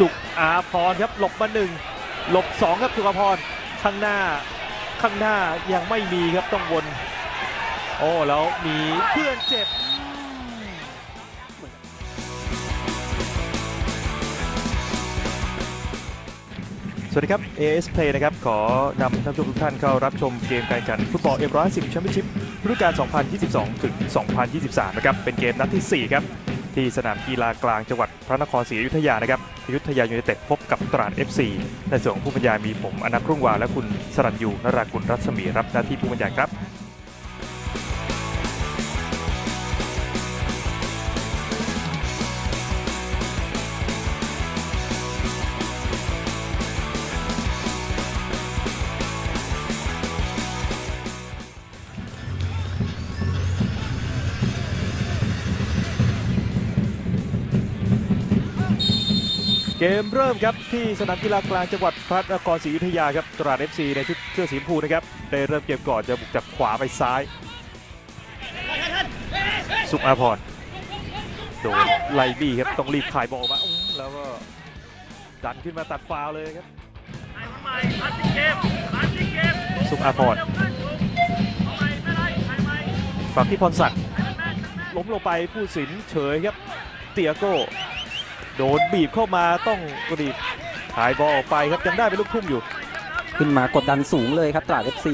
สุขอาพรครับหลบมาหนึ่งหลบสองครับสุขพรข้างหน้าข้างหน้ายังไม่มีครับต้องวน โอ้แล้วมีเพื่อนเจ็บสวัสดีครับ AS Play นะครับ ขอนำท่านผู้ชมทุกท่านเข้ารับชมเกมการแข่งขันฟุตบอล M110 แชมเปี้ยนชิพฤดูกาล 2022 ถึง 2023 นะครับ เป็นเกมนัดที่ 4 ครับ ที่สนามกีฬากลางจังหวัดพระนครศรีอยุธยานะครับ ยุธยายูไนเต็ดพบกับตราด FC ในส่วนของผู้บรรยายมีผมอนักรุ่งวาและคุณสรัญยูนรากุลรัศมีรับหน้าที่ผู้บรรยายครับ เกมเริ่มครับที่สนามกีฬากลางจังหวัดพระนครศรีอยุธยาครับตราด FC ในชุดเสื้อสีชมพูนะครับได้เริ่มเกมก่อนจะบุกจากขวาไปซ้าย สุขอาพรโดนไลบี้ครับต้องรีบขายบอลออกมาแล้วก็ดันขึ้นมาตัดฟาวเลยครับสุขอาพรฝั่งที่พรศักดิ์ล้มลงไปผู้สินเฉยครับเตียโก้ โดนบีบเข้ามาต้องรีบถ่ายบอลออกไปครับยังได้เป็นลูกทุ่มอยู่ ขึ้นมากดดันสูงเลยครับตราด FC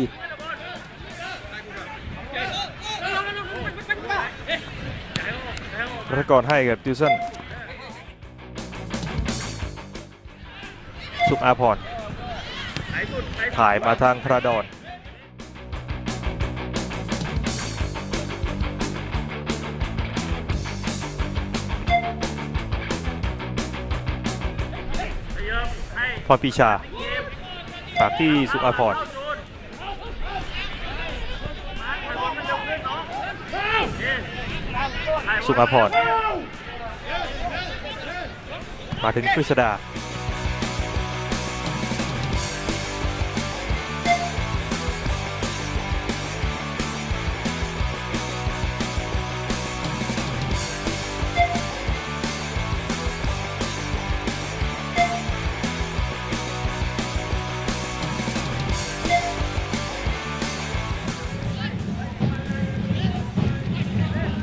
รัตกรให้กับดิวสันสุขอาพรถ่ายมาทางพระดอน พรปีชาฝากที่สุอาพรสุอาพรมาถึงกฤษดา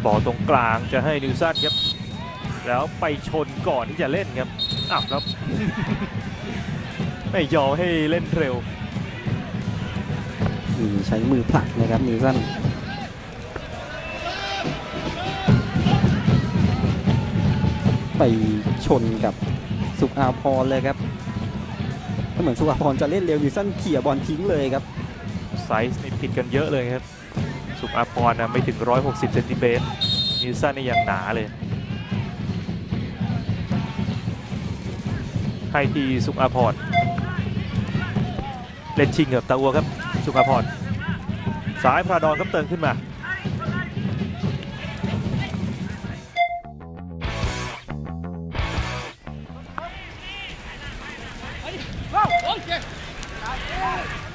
บอลตรงกลางจะให้นิวซันครับแล้วไปชนก่อนที่จะเล่นครับอ้าวครับไม่ยอมให้เล่นเร็วมีใช้มือผลักนะครับนิวสันไปชนกับสุขอาพรเลยครับก็เหมือนสุขอาพรจะเล่นเร็วนิวสันเขี่ยบอลทิ้งเลยครับไซส์นี่ผิดกันเยอะเลยครับ สุขอาพรนะไม่ถึง 160เซนติเมตรนิวซันนี่ยังหนาเลย ให้ทีสุขอาพรเล่นชิงกับตาอัวครับ สุขอาพรสายพระดอนครับเติมขึ้นมา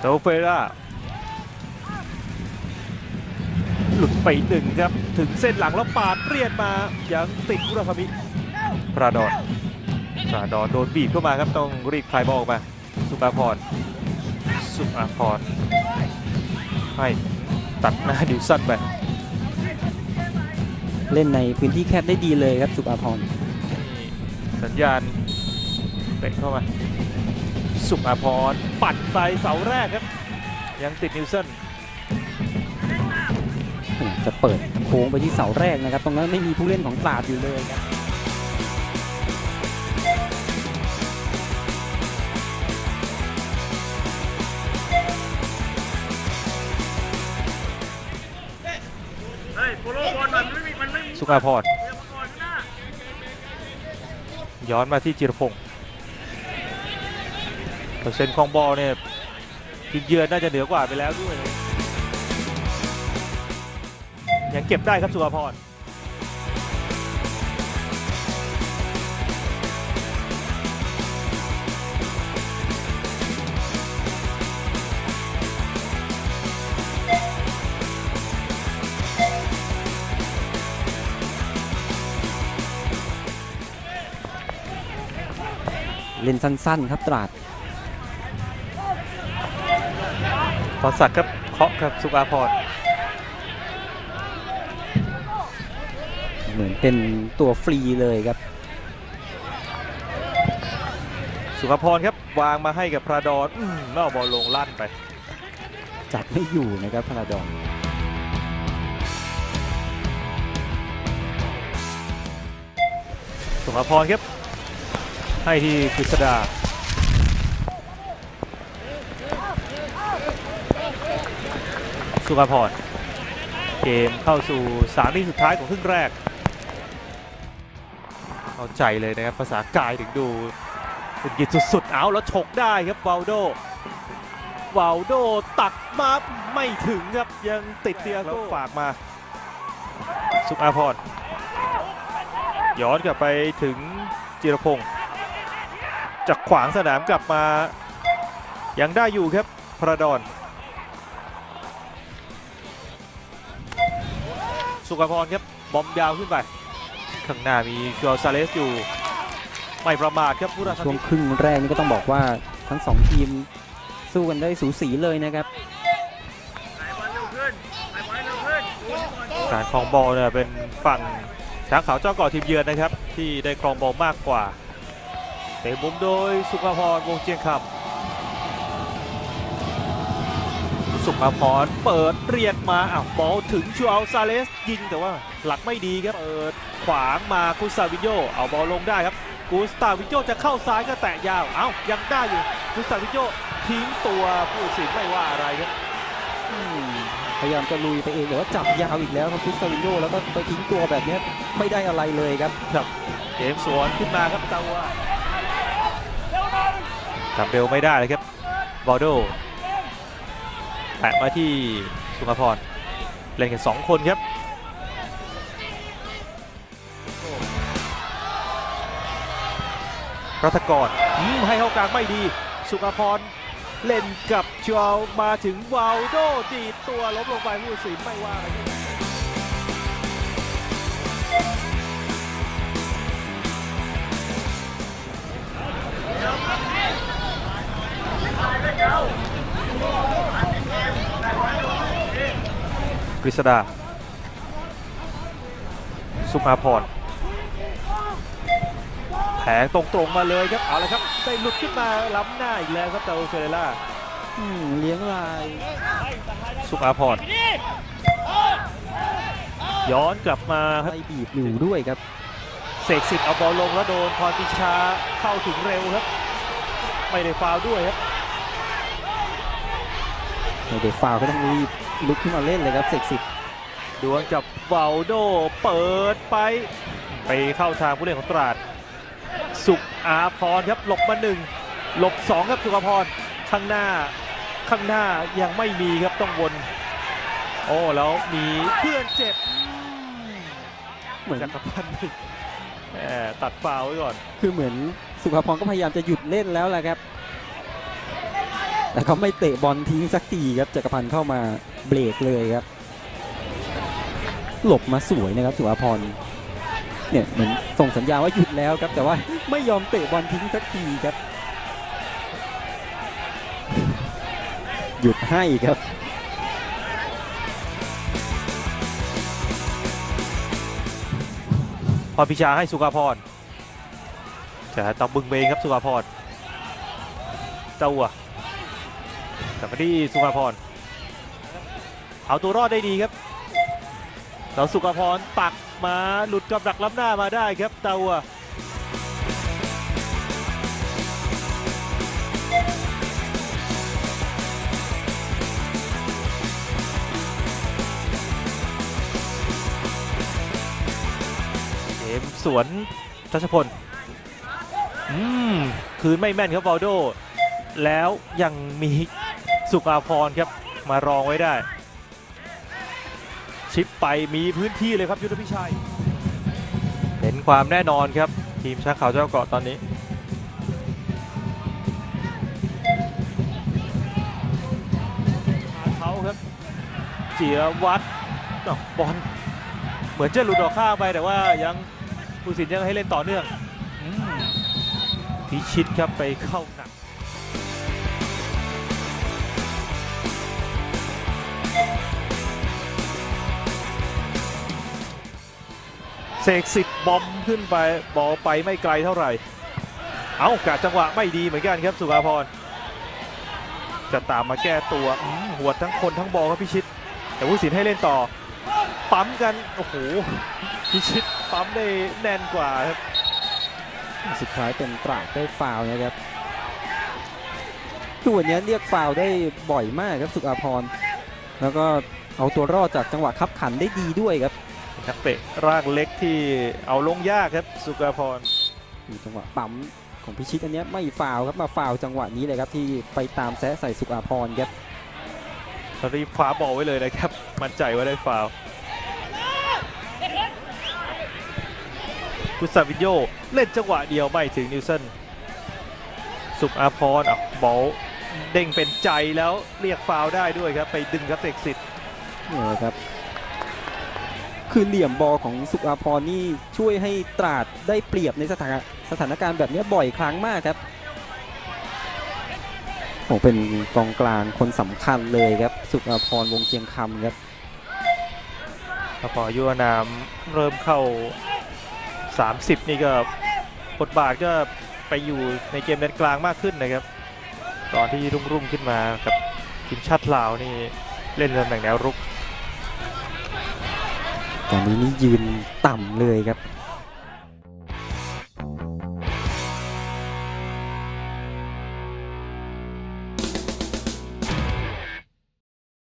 โตเฟร่า ไปหนึ่งครับ ถึงเส้นหลังแล้วปาดเรียดมา ยังติดอุราคามิพระดอนพระดอนโดนบีบเข้ามาครับ ต้องรีบคลายบอลออกมา สุภาพร สุภาพร ให้ตัดหน้าดิวสันไป เล่นในพื้นที่แคบได้ดีเลยครับสุขอาพร สัญญาณเตะเข้ามา สุภาพรปัดไปเสาแรกครับ ยังติดนิวสัน จะเปิดโค้งไปที่เสาแรกนะครับ ตรงนั้นไม่มีผู้เล่นของตราดอยู่เลยครับสุภาพรเดี๋ยวมาก่อนข้างหน้าย้อนมาที่จิรพงศ์เปอร์เซ็นต์ของบอลเนี่ยทีมเยือนน่าจะเหนือกว่าไปแล้วด้วยังเก็บได้ครับสุภพรเล่นสั้น ๆ ครับตราดพอสักครับเคาะครับสุภาพร เหมือนเป็นตัวฟรีเลยครับ สุภาพรครับวางมาให้กับพระดอนอืมแล้วเอาบอลลงลั่นไป จับไม่อยู่นะครับพาราดอนสุภาพรครับ ให้ที่กฤษดาสุภาพร เกมเข้าสู่สามนาทีสุดท้ายของครึ่งแรก เข้าใจเลยนะครับภาษากายถึงดูเป็นกิจสุดๆเอาแล้วฉกได้ครับวาลโดวาลโดตักมาไม่ถึงครับยังติดเตียแล้วฝากมา สุภาพรย้อนกลับไปถึงจิรพงศ์จากขวางสนามกลับมา ยังได้อยู่ครับพระดอนสุขพรครับบอมยาวขึ้นไป ข้างหน้ามีชัวซาเลสอยู่ไม่ประมาทครับผู้รักษาช่วงครึ่งแรกนี่ก็ต้องบอกว่าทั้งสองทีมสู้กันได้สูสีเลยนะครับไหนบอลเร็วขึ้นไหนบอลเร็วขึ้นโอ้ยก่อนโอ้ยการครองบอลเนี่ยเป็นฝั่งช้างขาวเจ้าเกาะทีมเยือนนะครับ ที่ได้ครองบอลมากกว่าเตะมุมโดยสุขพรวงเชียงคำ สุขพรเปิดเรียกมาอ้าวบอลถึงชูอัลซาเลสยิงแต่ว่าหลักไม่ดีครับเปิดขวางมากุสตาวิโยเอาบอลลงได้ครับกุสตาวิโยจะเข้าซ้ายก็แตะยาวเอ้ายังได้อยู่กุสตาวิโยทิ้งตัวผู้ตัดสินไม่ว่าอะไรครับอืมพยายามจะลุยไปเองแต่ว่าจับยาวอีกแล้วครับคริสตาวิโยแล้วก็ไปทิ้งตัวแบบเนี้ยไม่ได้อะไรเลยครับเกมสวนขึ้นมาครับตาวัวทำเร็วไม่ได้เลยครับบอลโด แปะมาที่สุภพรเล่นกันสองคนครับรัฐกรให้เข้ากลางไม่ดี สุภพรเล่นกับชวลมาถึงวาลโดดีตัวล้มลงไปผู้สินไม่ว่า ฤษดา สุภาพรแผงตรงๆมาเลยครับ เอาละครับ ได้หลุดขึ้นมาล้ำหน้าอีกแล้วครับเตาเซเรล่าอืมเลี้ยงลาย สุภาพรย้อนกลับมาครับไล่บีบอยู่ด้วยครับ เสกสิทธิ์เอาบอลลงแล้วโดนพรปิชาเข้าถึงเร็วครับ ไม่ได้ฟาวล์ด้วยครับ ไม่ได้ฟาวล์ก็ต้องรีบลุกขึ้นมาเล่นเลยครับเสกสิทธิ์ดวงจับเบาโดเปิดไป ไปเข้าทางผู้เล่นของตราด สุขอาพรครับหลบมาหนึ่งหลบสองครับสุขพรข้างหน้าข้างหน้ายังไม่มีครับต้องวน โอ้แล้วมีเพื่อนเจ็บเหมือนจักรพันธ์แหมตัดฟาวล์ไว้ก่อน คือเหมือนสุภาพรก็พยายามจะหยุดเล่นแล้วแหละครับ แต่เขาไม่เตะบอลทิ้งสักทีครับจักรพันธ์เข้ามาเบรกเลยครับ หลบมาสวยนะครับสุภาพรเนี่ยเหมือนส่งสัญญาณว่าหยุดแล้วครับ แต่ว่าไม่ยอมเตะบอลทิ้งสักทีครับ หยุดให้ครับพรพิชาให้สุขพรจะตบบึงเบงครับสุขพรเจ้าวัว กลับมาที่สุขพรเอาตัวรอดได้ดีครับแล้วสุขพรตักมาหลุดกับดักล้ำหน้ามาได้ครับเตาวัวเกมสวนทัชพล อืม คืนไม่แม่นครับวอลโด แล้วยังมี สุขาพรครับมารองไว้ได้ ชิปไปมีพื้นที่เลยครับยุทธพิชัย เห็นความแน่นอนครับ ทีมช้างขาวเจ้าเกาะตอนนี้ เขาครับ เจียวัดบอลเหมือนจะหลุดออกข้างไปแต่ว่ายังผู้สินยังให้เล่นต่อเนื่องพิชิตครับไปเข้าหนัก สกสิทธิ์บอมขึ้นไปบอลไปไม่ไกลเท่าไหร่ เอากาจังหวะไม่ดีเหมือนกันครับสุภาพรจะตามมาแก้ตัวหัวทั้งคนทั้งบอลครับพิชิต แต่ผู้สินให้เล่นต่อ ปั๊มกันโอ้โหพิชิตปั๊มได้แน่นกว่าครับสุดท้ายเป็นตราดได้ฟาวนะครับคือวันนี้เรียกฟาวได้บ่อยมากครับสุอาพร แล้วก็เอาตัวรอดจากจังหวะคับขันได้ดีด้วยครับ นักเตะร่างเล็กที่เอาลงยากครับสุภาพรมีจังหวะปั๊มของพิชิตอันเนี้ยไม่ฟาวล์ครับมาฟาวล์จังหวะนี้เลยครับที่ไปตามแซะใส่สุอาพรครับรีบคว้าบอลไว้เลยนะครับ มั่นใจว่าได้ฟาวล์กุสซาวินโยเล่นจังหวะเดียวไม่ถึงนิวสันสุภอาพรอะบอลเด้งเป็นใจแล้วเรียกฟาวล์ได้ด้วยครับ ไปดึงครับเสกสิทธิ์นี่เลยครับ คือเหลี่ยมบอลของสุอาพรนี่ช่วยให้ตราดได้เปรียบในสถานสถานการณ์แบบนี้บ่อยครั้งมากครับโอ้เป็นกองกลางคนสำคัญเลยครับ สุอาพรวงเชียงคำครับพอยุวนามเริ่มเข้า 30 นี่ก็บทบาทก็ไปอยู่ในเกมเลนกลางมากขึ้นนะครับ ตอนที่รุ่งรุ่งๆขึ้นมากับทีมชาติลาวนี่เล่นตำแหน่งแนวรุก ตอนนี้นี่ยืนต่ำเลยครับ